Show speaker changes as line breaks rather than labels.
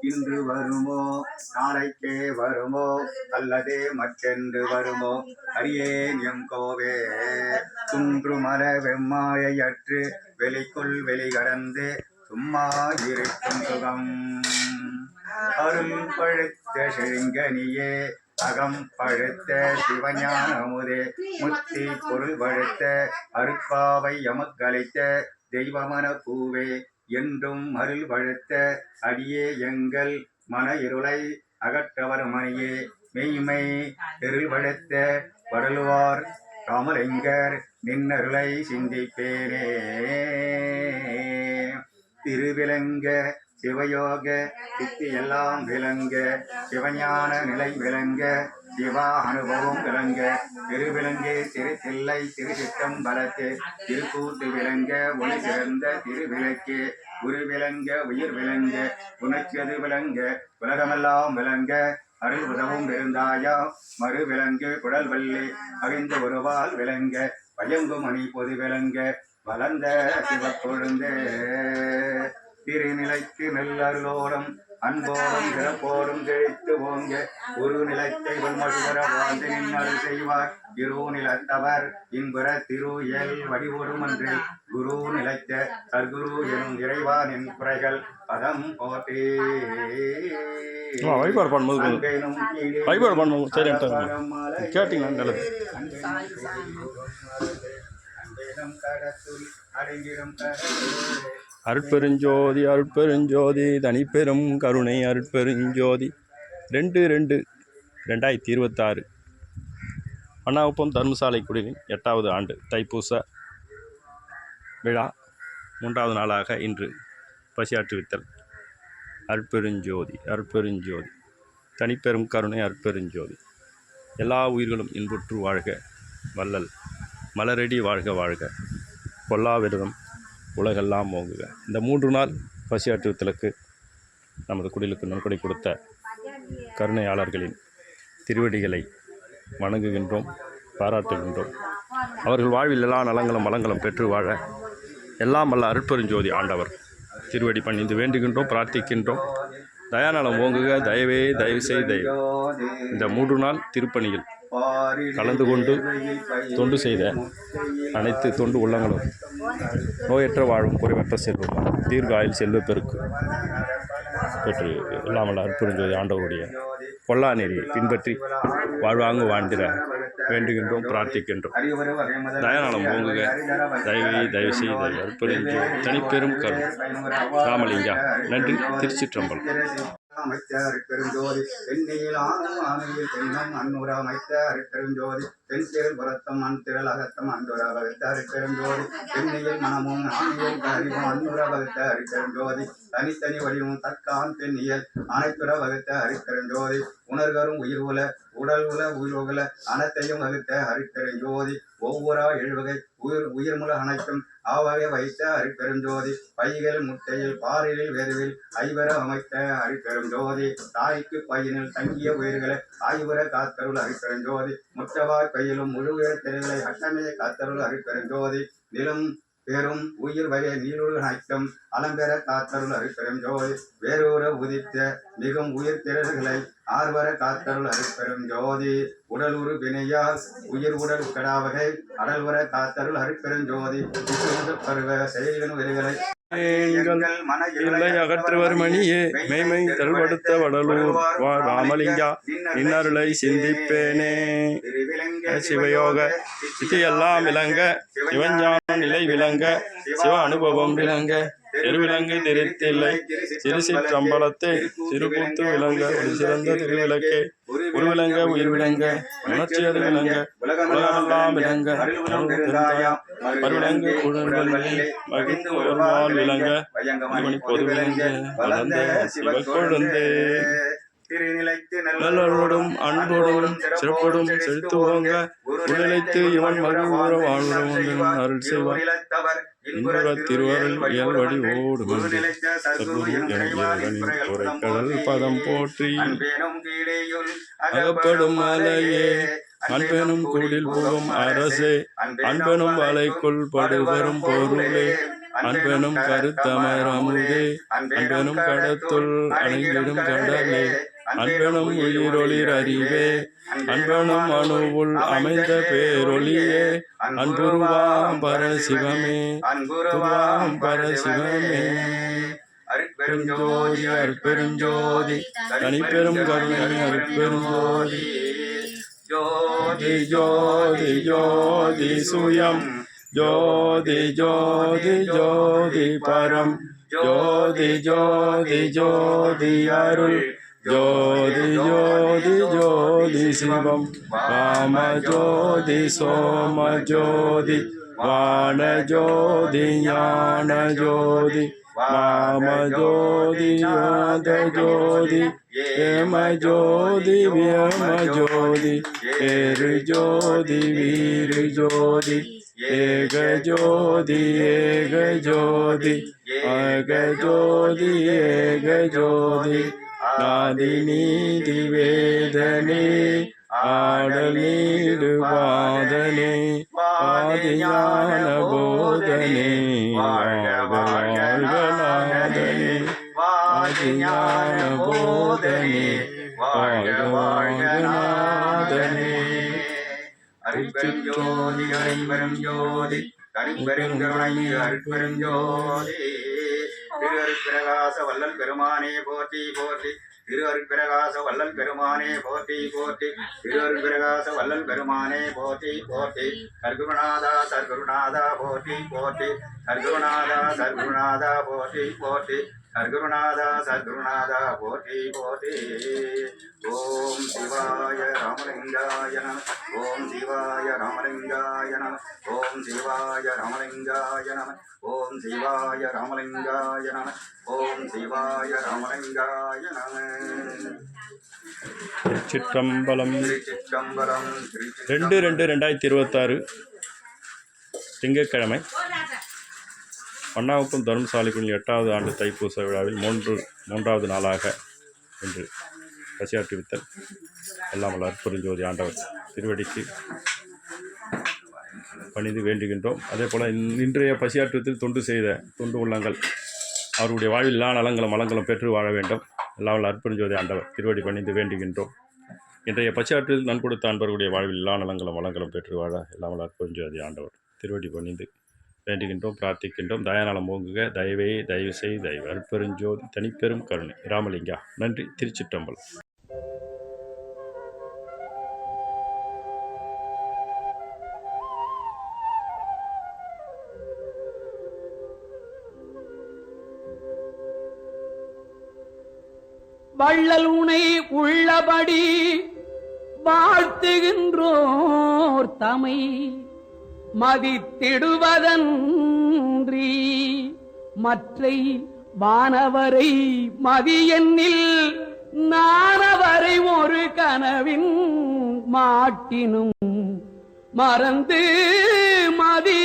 இன்று வருமோ? நாளைக்கே வருமோ? அல்லதே மற்றென்று வருமோ? அரியேன் எம் கோவே. குன்று மர வெம்மாயையற்று வெளிக்குள் வெளிகடந்து சும்மா இருக்கும் சுகம். அருள் பழுத்த செழுங்கனியே அகம் பழுத்த சிவஞானமுதே. முத்தி பொருள் பழுத்த அருட்பாவை எமக்களித்த தெய்வமன பூவே என்றும் அருள் வழுத்த அடியே எங்கள் மன இருளை அகற்றவர் மணியே. மெய்மை எருள் பழுத்த வடலுவார் ராமலிங்கர் நின்னருளை சிந்திப்பேனே. திருவிலங்க சிவயோக சித்தி எல்லாம் விளங்க சிவஞான நிலை விளங்க சிவா அனுபவம் விளங்க திருவிலங்கு திருத்தில்லை திருச்சிட்டம் பலத்தே திருக்கூட்டு விளங்க ஒளி சிறந்த திருவிளக்கே உரு விளங்க உயிர் விளங்க உணர்ச்சியது விளங்க உலகமெல்லாம் விளங்க அருள் உதவும் இருந்தாயா மறு விளங்கு குடல் வள்ளி அவிந்த ஒருவால் விளங்க பயங்கும் அணி பொது விளங்க வளர்ந்த சிவக்கொழுந்தே திருநிலைக்கு நெல்லருளோடும் அன்போடும் சிறப்போடும் செழித்து ஓங்க ஒரு நிலத்தை வன்மசுவர வாழ்ந்து நின்னருள் செய்வார். இரு நிலத்தவர் இன்புற திரு எல் வடிவோடும் அன்று. குரு நிலைத்த சர்க்குரு எனும் இறைவானின் குறைகள் பதம் போட்டே
வழிபாடு பண்ணும்போது பண்ணும்போது சரி நல்லது
கடத்துள் அடங்கிடும்
அருட்பெருஞ்சோதி அருட்பெருஞ்சோதி தனிப்பெரும் கருணை அருட்பெருஞ்சோதி. ரெண்டு ரெண்டு ரெண்டாயிரத்தி இருபத்தாறு. அண்ணாவுப்பம் தர்மசாலை குடிலின் எட்டாவது ஆண்டு தைப்பூச விழா மூன்றாவது நாளாக இன்று பசியாற்றுவித்தல் அருட்பெருஞ்சோதி அருட்பெருஞ்சோதி தனிப்பெரும் கருணை அற்பெருஞ்சோதி எல்லா உயிர்களும் இன்புற்று வாழ்க வள்ளல். மலரடி வாழ்க வாழ்க. கொல்லா விரதம் உலகெல்லாம் ஓங்குக இந்த மூன்று நாள் பசியாற்றுவித்தலுக்கு நமது குடிலுக்கு நன்கொடை கொடுத்த கருணையாளர்களின் திருவடிகளை வணங்குகின்றோம் பாராட்டுகின்றோம். அவர்கள் வாழ்வில் எல்லா நலங்களும் வளங்களும் பெற்று வாழ எல்லாம் வல்ல அருட்பெருஞ்சோதி ஆண்டவர். திருவடி பணிந்து வேண்டுகின்றோம் பிரார்த்திக்கின்றோம். தயாநலம் ஓங்குக தயவே தயவு செய் தயவு. இந்த மூன்று நாள் திருப்பணியில் கலந்து கொண்டு தொண்டு செய்த அனைத்து தொண்டு உள்ளங்களும் நோயற்ற வாழும் குறைவற்ற செல்வம். தீர்காயில் செல்வ பெருக்கு பெற்று இல்லாமல் அற்புதஞ்சோதி ஆண்டவருடைய பொல்லா நெறியை பின்பற்றி வாழ்வாங்கு வாழ்ந்திட வேண்டுகின்றோம் பிரார்த்திக்கின்றோம். தயாநலம் போங்குக தயவை தயவு செய்து அற்புதஞ்சோ தனிப்பெரும் கருண். ராமலிங்கா நன்றி. திருச்சிற்றம்பலம்.
அமைத்த பெருஞ்சோதி. தென்னியில் ஆனும் ஆணையில் தென்னம் அன்னூர அமைத்த பெருஞ்சோதி. தென் தேர் புறத்தம் அன் திரள் அகத்தம் அன்புரா வகுத்த பெருஞ்சோதி. தென்னையில் மனமும் ஆணையில் அறிவும் அன்னூர வகுத்த அருட்பெருஞ்சோதி தனித்தனி வடிவும் தற்கான் தென்னியல் அனைத்துற வகுத்த ஜோதி உணர்கரும் உயிர் உல உடல் உல உயிர் உல அனைத்தையும் வகுத்த ஜோதி ஒவ்வொரு எழுவகை உயிர் உயிர்முல அனைத்தும் ஆவகை வைத்த ஜோதி பைகள் முட்டையில் பாறையில் வெறுவில் ஐவர அமைத்த அருட்பெருஞ்சோதி தாய்க்கு பையனில் தங்கிய உயிர்களை ஆய்வர காத்தருள் அருட்பெருஞ்சோதி முற்றவாய் பையிலும் முழு உயர் திரைகளை அட்டமைய காத்தருள் ஜோதி நிலம் பெரும் உயிர் வகை நீருள் அனைத்தும் அலம்பெற காத்தருள் அருட்பெரும் ஜோதி. வேறொரு உதித்த மிகும் உயிர் திரள்களை ஆர்வர காத்தருள் அருட்பெரும் ஜோதி. உடல் உரு வினையால் உயிர் உடல் கடாவகை அடல்வர காத்தருள் அருட்பெரும் ஜோதி. பருவ செயல்களும் வெறிகளை
எங்கள் இல்லை அகற்றுவர் மணியே மெய்மை தருவடுத்த வடலூர் வா ராமலிங்கா இன்னருளை சிந்திப்பேனே. சிவயோக சித்தி எல்லாம் விளங்க சிவஞான நிலை விளங்க சிவ அனுபவம் விளங்க. திருவிலங்கு திருத்தில்லை. திருச்சிற்றம்பலத்தை திருக்கூத்து விளங்க ஒரு சிறந்த திருவிளக்கே. உருவிளங்க உயிர் விளங்க உணர்ச்சியது விளங்க உலகமெல்லாம் விளங்க மறுவிலங்கு குழல்கள் மகிழ்ந்து ஒருவால் விளங்க மணி பொது விளங்க வளர்ந்த சிவக்கொழுந்தே. நல்லோடும் அன்போடும் சிறப்போடும் செலுத்துவோங்க உடலைத்து இவன் மகிழ்வுற வாழ்வுறவன் அருள் செய்வார். இன்புற திருவருள் இயல்வடி ஓடு குறைக்கடல் பதம் போற்றி. அகப்படும் மலையே. அன்பெனும் கூடில் புகும் அரசே. அன்பெனும் வலைக்குள் படுவரும் பொருளே. அன்பெனும் கருத்தமர் அமுதே. அன்பெனும் கடத்துள் அணைந்திடும் கடலே. அன்பனும் உயிரொளிர் அறிவே அன்பனும் அணுவுள் அமைந்த பேரொளியே அன்புருவாம் பரசிவமே
அன்புருவாம் பரசிவமே. அருட்பெருஞ்சோதி
அருட்பெருஞ்சோதி தனிப்பெரும் கருணை அருட்பெருஞ்சோதி.
ஜோதி
ஜோதி ஜோதி சுயம் ஜோதி ஜோதி ஜோதி பரம் ஜோதி ஜோதி ஜோதி அருள். ஜோதி ஜோதி ஜோதி சிவம் வாம ஜோதி சோம ஜோதி வான ஜோதி ஞான ஜோதி வாம ஜோதி யோத ஜோதி ஏம ஜோதி வியம ஜோதி ஏறு ஜோதி வீரு ஜோதி ஏக ஜோதி ஏக ஜோதி ஏக ஜோதி ஏக ஜோதி ஆதி நீதி வேதனே ஆடல் நீடு வாதனே ஆதி போதனே வாழ்க வாழ்க போதனே வாழ்க வாழ்க
அருட்பெரும் ஜோதி அருட்பெரும் ஜோதி தனிப்பெரும் கருணை அருட்பெரும் ஜோதி. திரு அருட்பிரகாச வல்லல் பெருமானே போற்றி போற்றி. திரு அருட்பிரகாச வல்லல் பெருமானே போற்றி போற்றி. திரு அருட்பிரகாச வல்லல் பெருமானே போற்றி போற்றி. சர்க்குருநாதா சர்க்குருநாதா போற்றி போற்றி. சர்க்குருநாதா சர்க்குருநாதா போற்றி போற்றி. சர்க்குருநாதா சர்க்குருநாதா போற்றி போற்றி. ஓம் சிவாய ராமலிங்காய நம ஓம் சிவாய ராமலிங்காய நம ஓம் சிவாய ராமலிங்காய நம ஓம் சிவாய ராமலிங்காய நம ஓம் சிவாய ராமலிங்காய நம.
சிற்றம்பலம்
திருச்சிற்றம்பலம்
ரெண்டு ரெண்டு ரெண்டாயிரத்தி இருபத்தாறு திங்கட்கிழமை. மன்னாவுக்கும் தர்மசாலைக்குள் எட்டாவது ஆண்டு தைப்பூச விழாவில் மூன்று மூன்றாவது நாளாக இன்று பசியாற்றுவித்தல் எல்லாம் வல்ல அற்புதஞ்சோதி ஆண்டவர் திருவடிக்கு பணிந்து வேண்டுகின்றோம். அதே போல் இன்றைய பசியாற்றுவத்தில் தொண்டு செய்த தொண்டு உள்ளங்கள் அவருடைய வாழ்வில் எல்லா நலங்களும் வளங்களும் பெற்று வாழ வேண்டும். எல்லாம் வல்ல அற்புதஞ்சோதி ஆண்டவர் திருவடி பணிந்து வேண்டுகின்றோம். இன்றைய பசியாற்றத்தில் நன்கொடுத்த அன்பர்களுடைய வாழ்வில் எல்லா நலங்களும் வளங்களும் பெற்று வாழ எல்லாம் வல்ல அற்புதஞ்சோதி ஆண்டவர் திருவடி பணிந்து வேண்டுகின்றோம் பிரார்த்திக்கின்றோம். தயானாலம் ஓங்குக தயவே தயவு செய் தயவு. அற்பெருஞ்சோதி தனிப்பெரும் கருணை. ராமலிங்கா நன்றி. திருச்சிற்றம்பலம்.
வள்ளல் உனை உள்ளபடி வாழ்த்துகின்றோர் தமை. மதித்திடுவதன்றி மற்றை வானவரை மதியெண்ணில் நானவரை ஒரு கனவின் மாட்டினும் மறந்து மதி